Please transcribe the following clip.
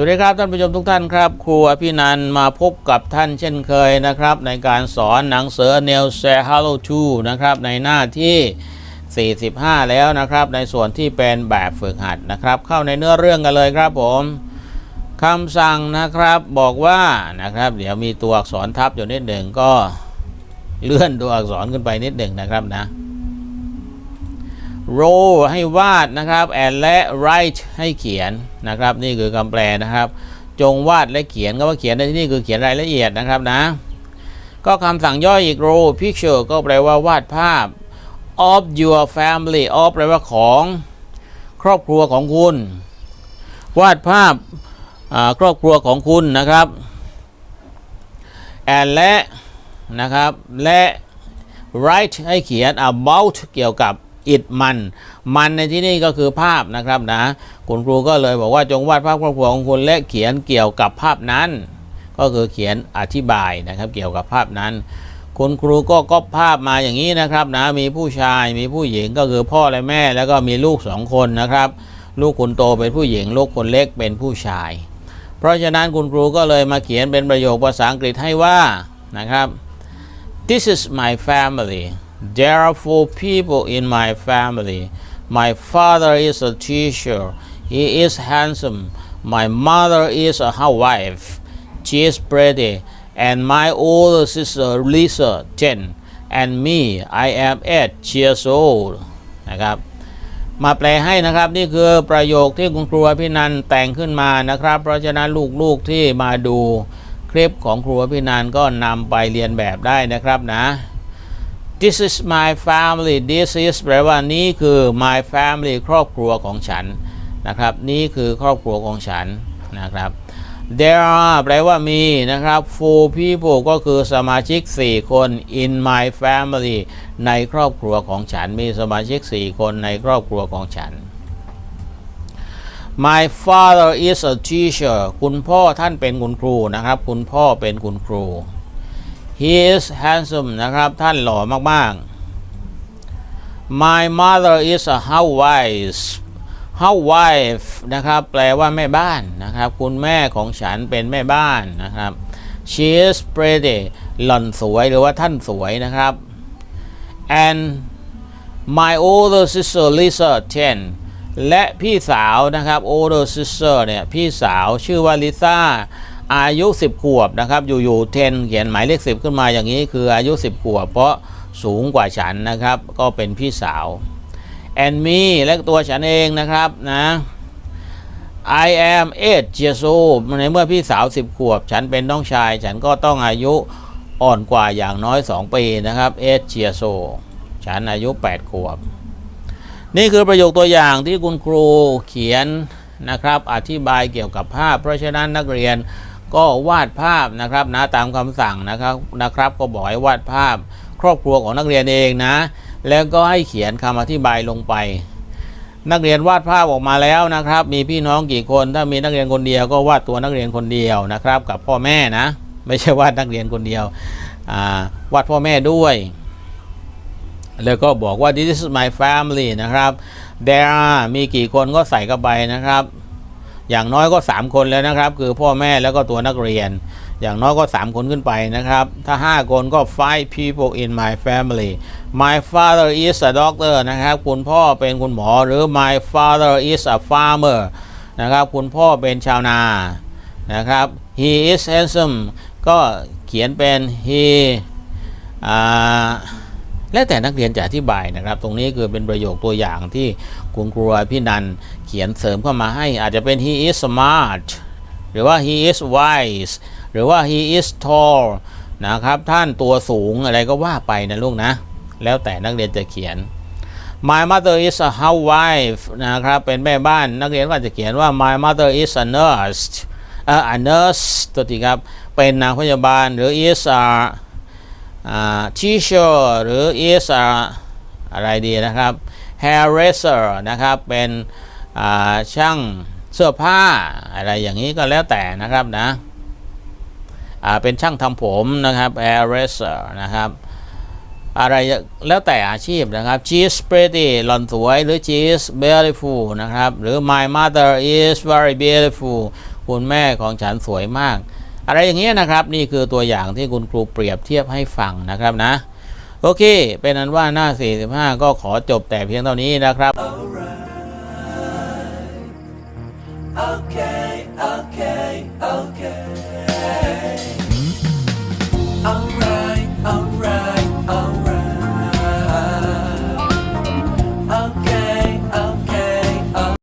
สวัสดีครับท่านผู้ชมทุกท่านครับครูอภินันมาพบกับท่านเช่นเคยนะครับ ในการสอนหนังสือ n e l s e h a l l o 2นะครับในหน้าที่ 45 แล้วนะครับ ในส่วนที่เป็นแบบฝึกหัดนะครับ เข้าในเนื้อเรื่องกันเลยครับผมคำสั่งนะครับบอกว่านะครับ เดี๋ยวมีตัวอักษรทับอยู่นิดหนึ่งก็เลื่อนตัวอักษรขึ้นไปนิดหนึ่งนะครับนะ row ให้วาดนะครับ and และ write ให้เขียน นะครับ นี่คือคำแปลนะครับ จงวาดและเขียนก็ว่าเขียนในที่นี่คือเขียนรายละเอียดนะครับนะ ก็คำสั่งย่อยอีก row picture ก็แปลว่าวาดภาพ of your family of แปลว่าของครอบครัวของคุณ วาดภาพครอบครัวของคุณนะครับ and และนะครับและ write ให้เขียน about เกี่ยวกับ it มัน มันในที่นี่ก็คือภาพนะครับนะ คุณครูก็เลยบอกว่าจงวาดภาพครอบครัวของคุณและเขียนเกี่ยวกับภาพนั้น ก็คือเขียนอธิบายนะครับเกี่ยวกับภาพนั้น คุณครูก็ก๊อปภาพมาอย่างนี้นะครับนะมีผู้ชายมีผู้หญิงก็คือพ่อและแม่ แล้วก็มีลูกสองคนนะครับ ลูกคนโตเป็นผู้หญิง ลูกคนเล็กเป็นผู้ชาย เพราะฉะนั้นคุณครูก็เลยมาเขียนเป็นประโยคภาษาอังกฤษให้ว่านะครับ This is my family. There are four people in my family. My father is a teacher. He is handsome. My mother is a housewife. She is pretty. And my older sister Lisa, 10. And me, I am 8 years old. นะครับ มาแปลให้นะครับ นี่คือประโยคที่คุณครูอภินันแต่งขึ้นมานะครับ เพราะฉะนั้นลูกๆที่มาดูคลิปของครูอภินันก็นำไปเรียนแบบได้นะครับนะ This is my family This is แปลว่านี่คือ my family ครอบครัวของฉันนะครับ นี่คือครอบครัวของฉันนะครับ There are แปลว่ามีนะครับ four people ก็คือสมาชิก 4 คน in my family ในครอบครัวของฉัน มีสมาชิก 4 คนในครอบครัวของฉัน My father is a teacher คุณพ่อท่านเป็นคุณครูนะครับ คุณพ่อเป็นคุณครู He is handsome นะครับ ท่านหล่อมากๆ My mother is a housewife housewife นะครับ แปลว่าแม่บ้านนะครับ คุณแม่ของฉันเป็นแม่บ้านนะครับ She is pretty หล่อนสวยหรือว่าท่านสวยนะครับ and my older sister Lisa 10และพี่สาวนะครับ older sister เนี่ย พี่สาวชื่อว่าลิซ่า อายุ 10 ขวบนะครับ อยู่ๆ10เขียนหมายเลข 10 ขึ้นมาอย่างนี้คืออายุ 10 ขวบ เพราะสูงกว่าฉันนะครับ ก็เป็นพี่สาว and me และตัวฉันเองนะครับนะ I am 8 years old ในเมื่อพี่สาว 10 ขวบ ฉันเป็นน้องชาย ฉันก็ต้องอายุอ่อนกว่าอย่างน้อย 2 ปีนะครับ 8 years old ฉันอายุ 8 ขวบ นี่คือประโยคตัวอย่างที่คุณครูเขียนนะครับ อธิบายเกี่ยวกับภาพ เพราะฉะนั้นนักเรียน ก็วาดภาพนะครับนะตามคำสั่งนะครับนะครับ ก็บอกให้วาดภาพครอบครัวของนักเรียนเองนะ แล้วก็ให้เขียนคำอธิบายลงไป นักเรียนวาดภาพออกมาแล้วนะครับ มีพี่น้องกี่คน ถ้ามีนักเรียนคนเดียวก็วาดตัวนักเรียนคนเดียวนะครับ กับพ่อแม่นะ ไม่ใช่วาดนักเรียนคนเดียววาดพ่อแม่ด้วย แล้วก็บอกว่า this is my family นะครับ there are มีกี่คนก็ใส่เข้าไปนะครับ อย่างน้อยก็ 3 คนแล้วนะครับ คือพ่อแม่แล้วก็ตัวนักเรียน อย่างน้อยก็ 3 คนขึ้นไปนะครับ ถ้า 5 คนก็ five people in my family my father is a doctor นะครับ คุณพ่อเป็นคุณหมอหรือ my father is a farmer นะครับ คุณพ่อเป็นชาวนานะครับ he is handsome ก็เขียนเป็น he อ่า แล้วแต่นักเรียนจะอธิบายนะครับ ตรงนี้คือเป็นประโยคตัวอย่างที่คุณครูพี่นันเขียนเสริมเข้ามาให้อาจจะเป็น he is smart หรือว่า he is wise หรือว่า he is tall นะครับท่านตัวสูงอะไรก็ว่าไปนะลูกนะ แล้วแต่นักเรียนจะเขียน my mother is a housewife นะครับเป็นแม่บ้านนักเรียนก็อาจะเขียนว่า my mother is a nurse เอ่อ a nurse ตัวที่ครับเป็นนางพยาบาลหรือ is a อ่า teacher หรือ is a อะไรดีนะครับ hairdresser นะครับ เป็นช่างเสื้อผ้าอะไรอย่างนี้ก็แล้วแต่นะครับนะเป็นช่างทำผมนะครับ hairdresser นะครับอะไรแล้วแต่อาชีพนะครับ She's pretty หล่อนสวยหรือ She's beautiful นะครับ หรือ my mother is very beautiful คุณแม่ของฉันสวยมาก อะไรอย่างเงี้ยนะครับ นี่คือตัวอย่างที่คุณครูเปรียบเทียบให้ฟังนะครับนะ โอเค เป็นนั้นว่าหน้า 45 ก็ขอจบแต่เพียงเท่านี้นะครับ Okay, okay.